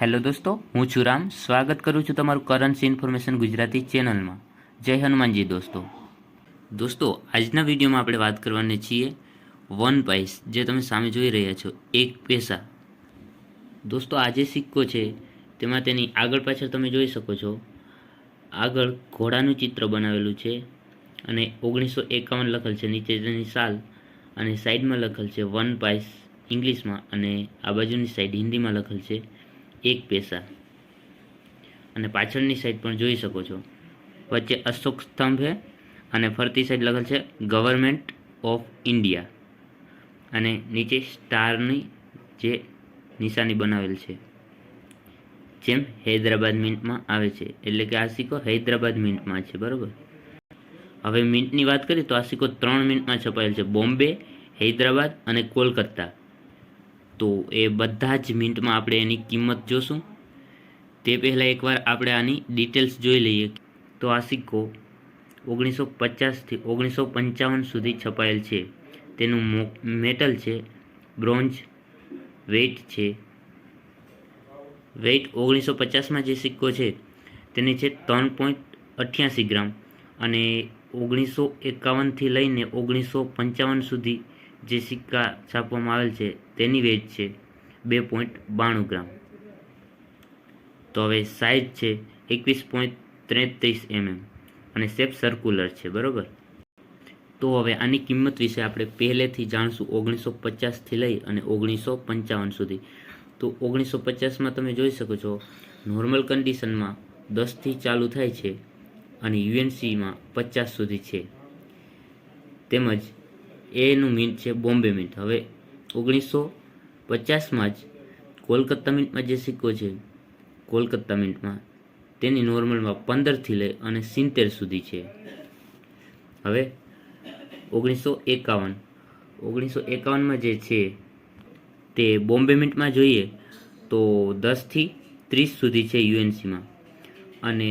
Hello દોસ્તો, હું છું રામ. સ્વાગત કરું છું તમારું કરન્સી ઇન્ફોર્મેશન ગુજરાતી ચેનલમાં જય હનુમાનજી દોસ્તો. દોસ્તો, આજના વિડીયોમાં આપણે વાત કરવાની છીએ વન પાઇસ જે તમે સામે જોઈ રહ્યા છો, એક પૈસા. દોસ્તો, આ જે સિક્કો છે, તેમાં તેની આગળ પાછળ તમે જોઈ શકો છો, આગળ ઘોડાનું ચિત્ર બનાવેલું છે અને ઓગણીસો એકાવન લખેલ છે, નીચે તેની સાલ અને સાઈડમાં લખેલ છે વન પાઇસ ઇંગ્લિશમાં અને આ બાજુની સાઈડ હિન્દીમાં લખેલ છે. એક પૈસા. અને પાછળની સાઈડ પણ જોઈ શકો છો. વચ્ચે અશોક સ્તંભ છે અને ફરતી સાઈડ લખેલ છે ગવર્મેન્ટ ઓફ ઇન્ડિયા અને નીચે સ્ટારની જે નિશાની બનાવેલ છે, જેમ હૈદરાબાદ મિન્ટમાં આવે છે. એટલે કે આ સિક્કો હૈદરાબાદ મિન્ટમાં છે, બરાબર? હવે મિન્ટની વાત કરીએ તો આ સિક્કો ત્રણ મિનિટમાં છપાયેલ છે. બોમ્બે, હૈદરાબાદ અને કોલકાતા. તો એ બધા જ મિનિટમાં આપણે એની કિંમત જોશું. તે પહેલાં એકવાર આપણે આની ડિટેલ્સ જોઈ લઈએ. તો આ સિક્કો ઓગણીસો પચાસથી ઓગણીસો પંચાવન સુધી છપાયેલ છે. તેનું મેટલ છે, બ્રોન્ઝ, વેઇટ છે. વેઇટ ઓગણીસો પચાસમાં જે સિક્કો છે, તેની છે ત્રણ પોઈન્ટ અઠ્યાસી ગ્રામ અને ઓગણીસો એકાવનથી લઈને ઓગણીસો પંચાવન સુધી જે સિક્કા છાપવામાં આવેલ છે તેની વેઇટ છે બે પોઈન્ટ બાણું ગ્રામ. તો હવે સાઇઝ છે એકવીસ પોઈન્ટ ત્રેત્રીસ એમએમ અને શેપ સર્ક્યુલર છે, બરાબર? તો હવે આની કિંમત વિશે આપણે પહેલેથી જાણશું ઓગણીસો પચાસથી લઈ અને ઓગણીસો પંચાવન સુધી. તો ઓગણીસો પચાસમાં તમે જોઈ શકો છો નોર્મલ કન્ડિશનમાં દસથી ચાલુ થાય છે અને યુએનસીમાં પચાસ સુધી છે. તેમજ એનું મિન્ટ છે બોમ્બે મિન્ટ હવે ઓગણીસો પચાસમાં જ કોલકાતા મિન્ટમાં જે સિક્કો છે, કોલકાતા મિન્ટમાં તેની નોર્મલમાં પંદરથી લઈ અને સિત્તેર સુધી છે. હવે ઓગણીસો એકાવન ઓગણીસો એકાવનમાં જે છે તે બોમ્બે મિન્ટમાં જોઈએ તો દસથી ત્રીસ સુધી છે યુએનસીમાં. અને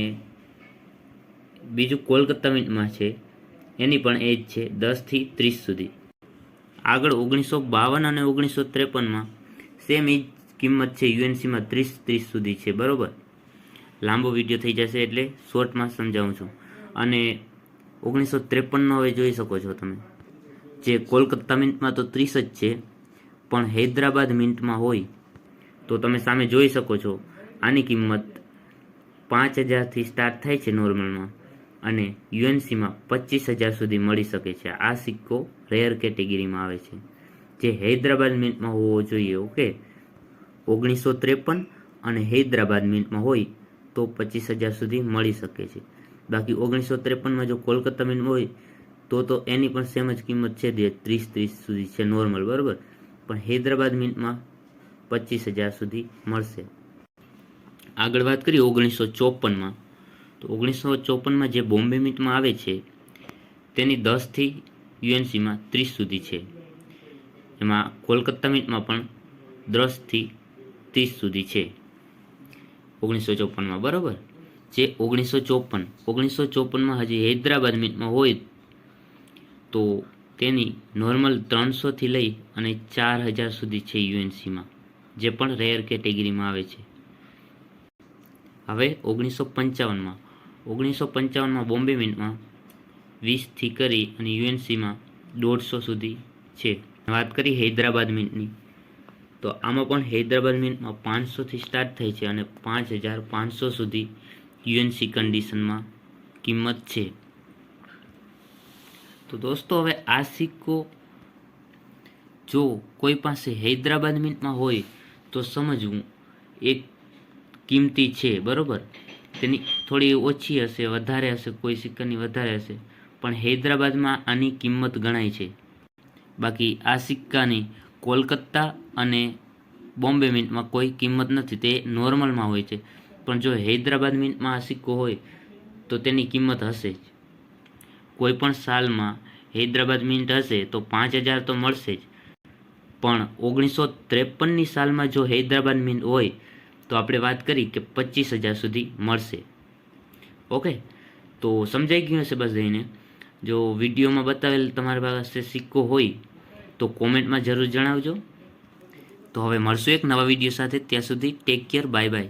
બીજું કોલકાતા મિન્ટમાં છે, એની પણ એજ છે દસથી ત્રીસ સુધી. આગળ ઓગણીસો બાવન અને ઓગણીસો ત્રેપનમાં. સેમ એ કિંમત છે યુએનસીમાં ત્રીસ ત્રીસ સુધી છે, બરાબર? લાંબો વીડિયો થઈ જશે એટલે શોર્ટમાં સમજાવું છું. અને ઓગણીસો ત્રેપનનો હવે જોઈ શકો છો તમે. જે કોલકાતા મિન્ટમાં તો ત્રીસ જ છે, પણ હૈદરાબાદ મિન્ટમાં હોય તો તમે સામે જોઈ શકો છો. આની કિંમત પાંચ હજારથી સ્ટાર્ટ થાય છે નોર્મલમાં અને યુએનસીમાં પચીસ હજાર સુધી મળી શકે છે. આ સિક્કો રેર કેટેગરીમાં આવે છે. જે હૈદરાબાદ મિન્ટમાં હોવો જોઈએ, ઓકે? ઓગણીસો ત્રેપન અને હૈદરાબાદ મિન્ટમાં હોય તો પચીસ હજાર સુધી મળી શકે છે. બાકી ઓગણીસો ત્રેપનમાં જો કોલકાતા મિન્ટ હોય, તો તો એની પણ સેમ જ કિંમત છે, જે ત્રીસ ત્રીસ સુધી છે નોર્મલ બરાબર? પણ હૈદરાબાદ મિન્ટમાં પચીસ હજાર સુધી મળશે. આગળ વાત કરીએ ઓગણીસો ચોપનમાં. તો ઓગણીસો ચોપનમાં જે બોમ્બે મીટમાં આવે છે, તેની દસથી યુએનસીમાં ત્રીસ સુધી છે. એમાં કોલકાતા મીટમાં પણ દસથી ત્રીસ સુધી છે. ઓગણીસો ચોપનમાં, બરાબર? જે ઓગણીસો ચોપન, ઓગણીસો ચોપનમાં હજી હૈદરાબાદ મીટમાં હોય, તો તેની નોર્મલ ત્રણસોથી લઈ અને ચાર હજાર સુધી છે યુએનસીમાં, જે પણ રેર કેટેગરીમાં આવે છે. હવે ઓગણીસો પંચાવનમાં ઓગણીસો પંચાવનમાં બોમ્બે મિન્ટમાં વીસથી કરી અને યુએનસીમાં દોઢસો સુધી છે. વાત કરી હૈદરાબાદ મિન્ટની, તો આમાં પણ હૈદરાબાદ મિન્ટમાં પાંચસોથી સ્ટાર્ટ થાય છે અને પાંચ હજાર પાંચસો સુધી યુએનસી કન્ડિશનમાં કિંમત છે. તો દોસ્તો, હવે આ સિક્કો જો કોઈ પાસે હૈદરાબાદ મિન્ટમાં હોય તો સમજવું એક કિંમતી છે, બરાબર? તેની થોડી ઓછી હશે, વધારે હશે, કોઈ સિક્કાની વધારે હશે. પણ હૈદરાબાદમાં આની કિંમત ગણાય છે. બાકી આ સિક્કાની કોલકાતા અને બોમ્બે મિન્ટમાં કોઈ કિંમત નથી, તે નોર્મલમાં હોય છે. પણ જો હૈદરાબાદ મિન્ટમાં આ સિક્કો હોય, તો તેની કિંમત હશે જ. કોઈ પણ સાલમાં હૈદરાબાદ મિન્ટ હશે, તો પાંચ હજાર તો મળશે જ. પણ ઓગણીસો ત્રેપનની સાલમાં જો હૈદરાબાદ મિન્ટ હોય તો આપણે વાત કરી કે પચીસ હજાર સુધી મળશે. ઓકે? તો સમજાઈ ગયું હશે બસ જઈને. જો વિડીયોમાં બતાવેલ તમારી પાસે સિક્કો હોય, તો કોમેન્ટમાં જરૂર જણાવજો. તો હવે મળશું એક નવા વીડિયો સાથે. ત્યાં સુધી ટેક કેર બાય બાય